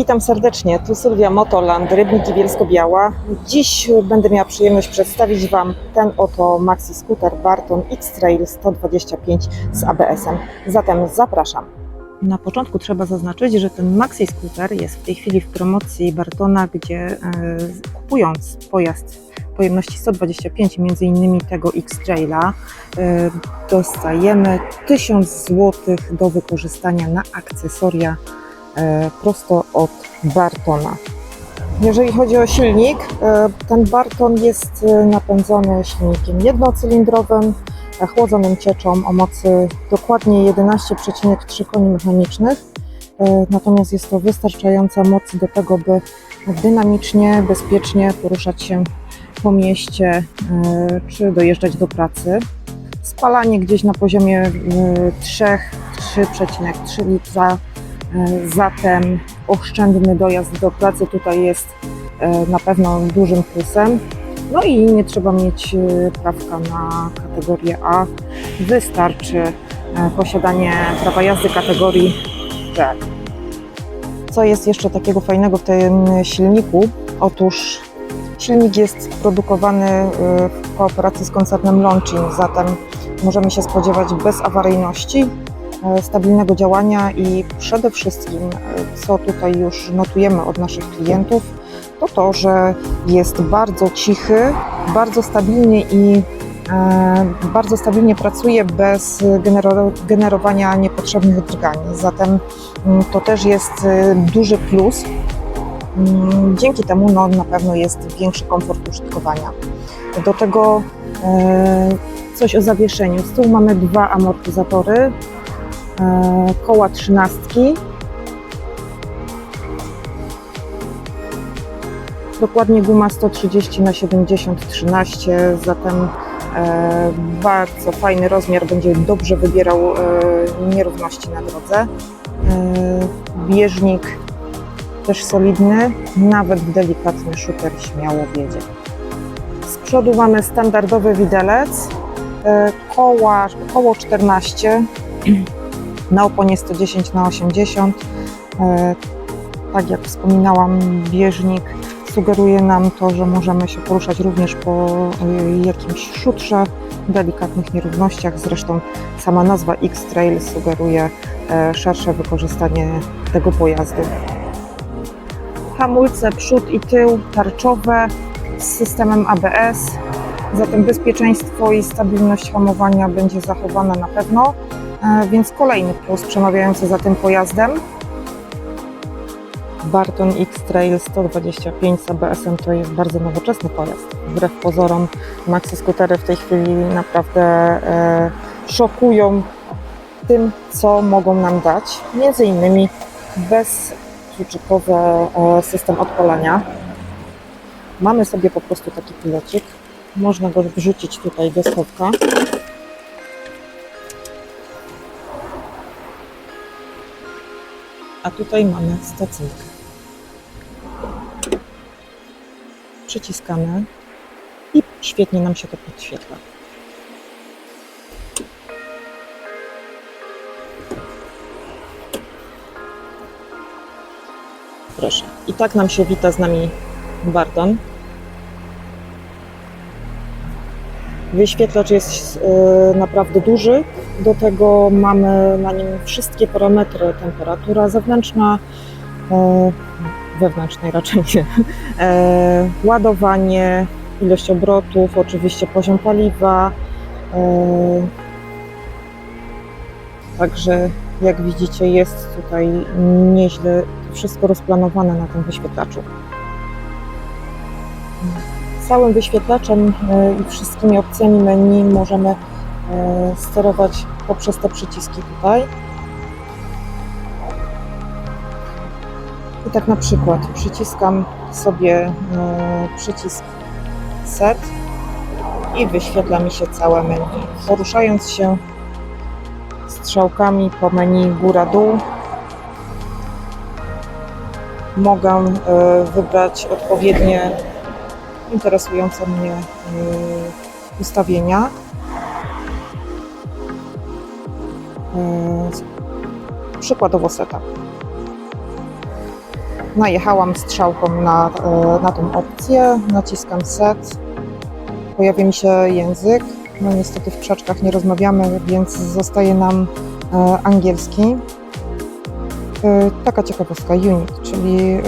Witam serdecznie, tu Sylwia Motoland, Rybniki Bielsko-Biała. Dziś będę miała przyjemność przedstawić Wam ten oto maxi scooter Barton X-Trail 125 z ABS-em. Zatem zapraszam. Na początku trzeba zaznaczyć, że ten maxi scooter jest w tej chwili w promocji Bartona, gdzie e, kupując pojazd pojemności 125, między innymi tego X-Traila, e, dostajemy 1000 zł do wykorzystania na akcesoria prosto od Bartona. Jeżeli chodzi o silnik, e, ten Barton jest e, napędzony silnikiem jednocylindrowym, e, chłodzonym cieczą o mocy dokładnie 11,3 koni mechanicznych. E, Natomiast jest to wystarczająca moc do tego, by dynamicznie, bezpiecznie poruszać się po mieście e, czy dojeżdżać do pracy. Spalanie gdzieś na poziomie e, 3, 3,3 litra E, Zatem oszczędny dojazd do pracy tutaj jest e, na pewno dużym plusem. No i nie trzeba mieć e, prawka na kategorię A. Wystarczy e, posiadanie prawa jazdy kategorii B. Co jest jeszcze takiego fajnego w tym silniku? Otóż silnik jest produkowany w kooperacji z koncernem Launching, zatem możemy się spodziewać bezawaryjności stabilnego działania i przede wszystkim, e, co tutaj już notujemy od naszych klientów, to to, że jest bardzo cichy, bardzo stabilnie i e, bardzo stabilnie pracuje bez genero- generowania niepotrzebnych drgań. Zatem mm, to też jest e, duży plus. Mm, Dzięki temu no, na pewno jest większy komfort użytkowania. Do tego e, coś o zawieszeniu. Z tyłu mamy dwa amortyzatory, e, koła trzynastki. Dokładnie guma 130 na 70 13, zatem e, bardzo fajny rozmiar, będzie dobrze wybierał e, nierówności na drodze. E, bieżnik też solidny, nawet w delikatny szuter śmiało wiedzie. Z przodu mamy standardowy widelec, e, koła, koło 14 na oponie 110 na 80. E, Tak jak wspominałam, bieżnik sugeruje nam to, że możemy się poruszać również po e, jakimś szutrze, delikatnych nierównościach. Zresztą sama nazwa X-Trail sugeruje e, szersze wykorzystanie tego pojazdu. Hamulce przód i tył tarczowe z systemem ABS, zatem bezpieczeństwo i stabilność hamowania będzie zachowana na pewno, więc kolejny plus przemawiający za tym pojazdem. Barton X-Trail 125 z ABS-em to jest bardzo nowoczesny pojazd. Wbrew pozorom maxi skutery w tej chwili naprawdę e, szokują tym, co mogą nam dać. Między innymi bezkluczykowy e, system odpalania. Mamy sobie po prostu taki pilocik. Można go wrzucić tutaj do schowka. A tutaj mamy stacynkę. Przyciskamy i świetnie nam się to podświetla. Proszę. I tak nam się wita z nami Barton. Wyświetlacz jest e, naprawdę duży. Do tego mamy na nim wszystkie parametry. Temperatura zewnętrzna, e, wewnętrznej raczej. E, ładowanie, ilość obrotów, oczywiście poziom paliwa. E, także jak widzicie jest tutaj nieźle wszystko rozplanowane na tym wyświetlaczu. Całym wyświetlaczem i wszystkimi opcjami menu możemy sterować poprzez te przyciski tutaj. I tak na przykład przyciskam sobie e, przycisk set i wyświetla mi się całe menu. Poruszając się strzałkami po menu góra-dół mogę e, wybrać odpowiednie interesujące mnie e, ustawienia. Przykładowo setup. Najechałam strzałką na, e, na tą opcję, naciskam set, pojawia mi się język. No niestety w krzaczkach nie rozmawiamy, więc zostaje nam e, angielski. E, Taka ciekawostka, unit, czyli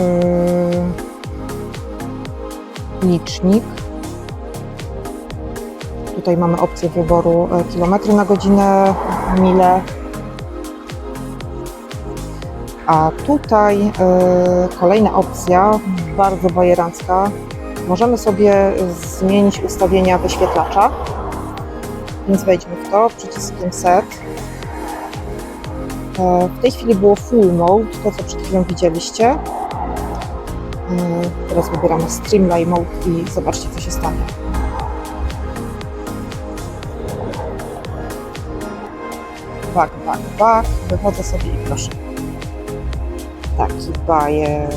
licznik. Tutaj mamy opcję wyboru e, kilometry na godzinę, mile. A tutaj e, kolejna opcja, bardzo bajerancka. Możemy sobie zmienić ustawienia wyświetlacza. Więc wejdźmy w to przyciskiem set. E, W tej chwili było full mode, to co przed chwilą widzieliście. Teraz wybieramy Streamline Mode i zobaczcie co się stanie. Back, back, back. Wychodzę sobie i proszę. Taki bajer.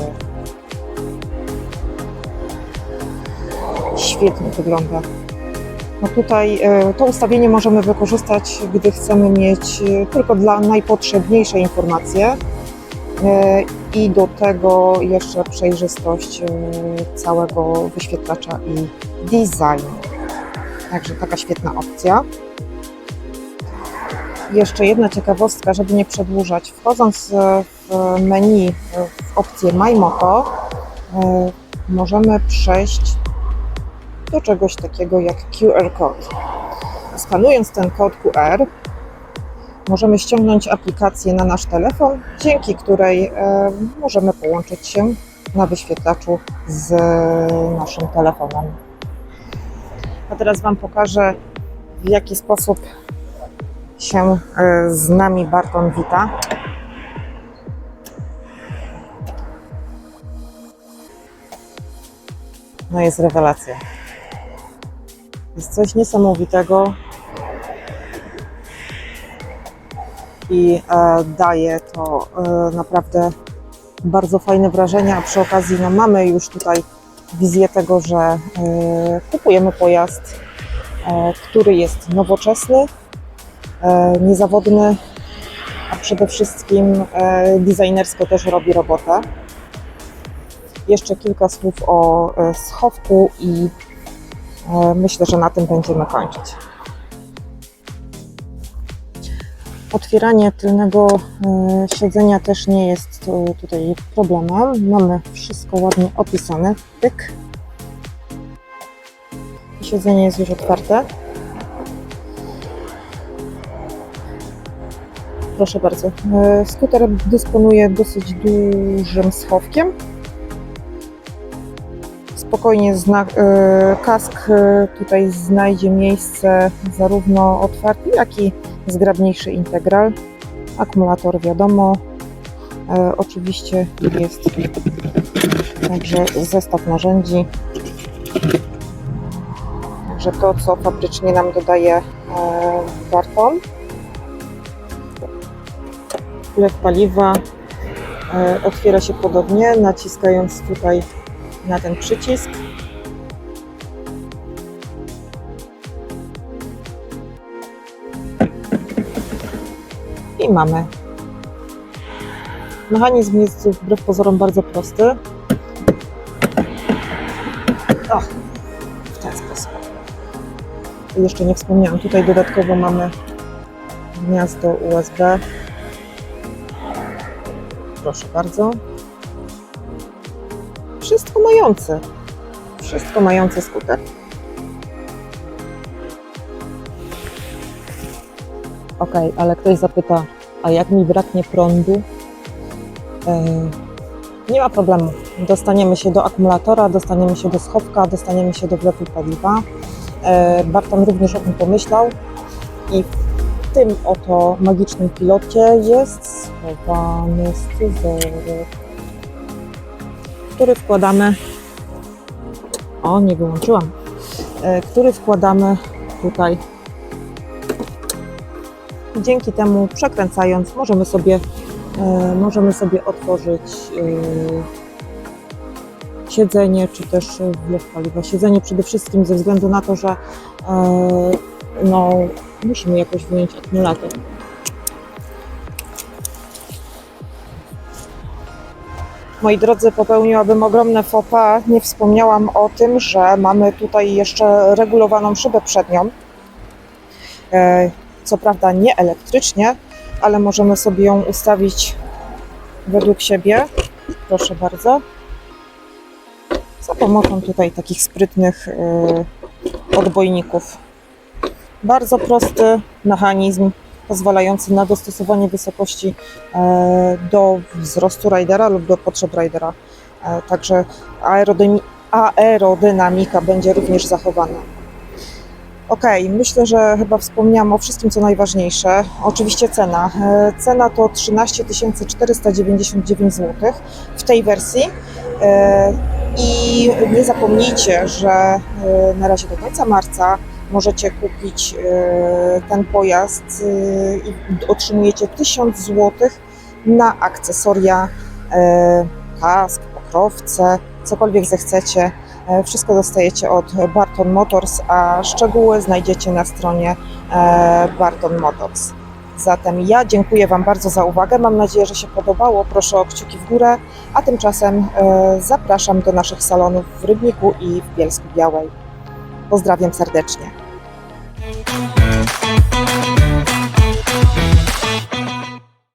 Świetnie wygląda. No tutaj e, to ustawienie możemy wykorzystać, gdy chcemy mieć e, tylko dla najpotrzebniejsze informacje e, i do tego jeszcze przejrzystość całego wyświetlacza i designu. Także taka świetna opcja. Jeszcze jedna ciekawostka, żeby nie przedłużać. Wchodząc e, w menu e, w opcję My Moto, e, możemy przejść do czegoś takiego jak QR kod. Skanując ten kod QR, możemy ściągnąć aplikację na nasz telefon, dzięki której możemy połączyć się na wyświetlaczu z naszym telefonem. A teraz Wam pokażę, w jaki sposób się e, z nami Barton wita. No jest rewelacja. Jest coś niesamowitego i e, daje to e, naprawdę bardzo fajne wrażenie, a przy okazji no, mamy już tutaj wizję tego, że kupujemy pojazd, który jest nowoczesny, niezawodny, a przede wszystkim e, designersko też robi robotę. Jeszcze kilka słów o e, schowku i e, myślę, że na tym będziemy kończyć. Otwieranie tylnego e, siedzenia też nie jest e, tutaj problemem. Mamy wszystko ładnie opisane. Pyk. Siedzenie jest już otwarte. Proszę bardzo. E, Skuter dysponuje dosyć dużym schowkiem. Spokojnie e, kask e, tutaj znajdzie miejsce zarówno otwarty, jak i zgrabniejszy integral. Akumulator wiadomo. Oczywiście jest także zestaw narzędzi. Także to, co fabrycznie nam dodaje Barton. Wlew paliwa e, otwiera się podobnie, naciskając tutaj na ten przycisk. I mamy. Mechanizm jest wbrew pozorom bardzo prosty. O, w ten sposób. Jeszcze nie wspomniałam, tutaj dodatkowo mamy gniazdo USB. Proszę bardzo. Wszystko mający. Wszystko mający skuter. Ok, ale ktoś zapyta, a jak mi braknie prądu? E, nie ma problemu. Dostaniemy się do akumulatora, dostaniemy się do schowka, dostaniemy się do wlewu paliwa. E, Barton również o tym pomyślał i tym oto magicznym pilocie jest schowany scyzoryk, który wkładamy. O, nie wyłączyłam. E, Który wkładamy tutaj Dzięki temu przekręcając możemy sobie, e, możemy sobie otworzyć e, siedzenie czy też wlew paliwa. Siedzenie przede wszystkim ze względu na to, że no, musimy jakoś wyjąć akumulator. Moi drodzy, popełniłabym ogromne faux pas. Nie wspomniałam o tym, że mamy tutaj jeszcze regulowaną szybę przednią. E, Co prawda nie elektrycznie, ale możemy sobie ją ustawić według siebie. Proszę bardzo. Za pomocą tutaj takich sprytnych e, odbojników. Bardzo prosty mechanizm pozwalający na dostosowanie wysokości e, do wzrostu ridera lub do potrzeb ridera. E, Także aerodynamika będzie również zachowana. Ok, myślę, że chyba wspomniałam o wszystkim, co najważniejsze. Oczywiście cena. E, Cena to 13 499 zł w tej wersji. I nie zapomnijcie, że na razie do końca marca możecie kupić e, ten pojazd e, i otrzymujecie 1000 zł na akcesoria, e, kask, pokrowce, cokolwiek zechcecie. Wszystko dostajecie od Barton Motors, a szczegóły znajdziecie na stronie Barton Motors. Zatem ja dziękuję Wam bardzo za uwagę. Mam nadzieję, że się podobało. Proszę o kciuki w górę, a tymczasem zapraszam do naszych salonów w Rybniku i w Bielsku Białej. Pozdrawiam serdecznie. thank you